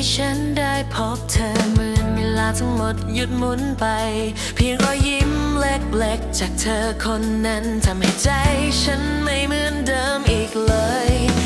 ที่ฉันได้พบเธอเหมือนเวลาทั้งหมดหยุดหมุนไป เพียงรอยยิ้มเล็กๆ จากเธอคนนั้นทำให้ใจฉันไม่เหมือนเดิมอีกเลย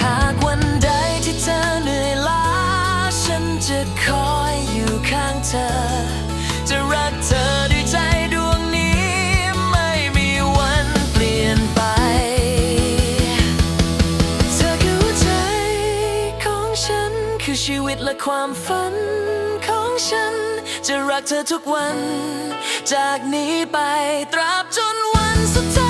หากวันใดที่เธอเหนื่อยล้า ฉันจะคอยอยู่ข้างเธอ จะรักเธอด้วยใจดวงนี้ไม่มีวันเปลี่ยนไป เธอคือใจของฉัน คือชีวิตและความฝันของฉัน จะรักเธอทุกวัน จากนี้ไปตราบจนวันสุดท้าย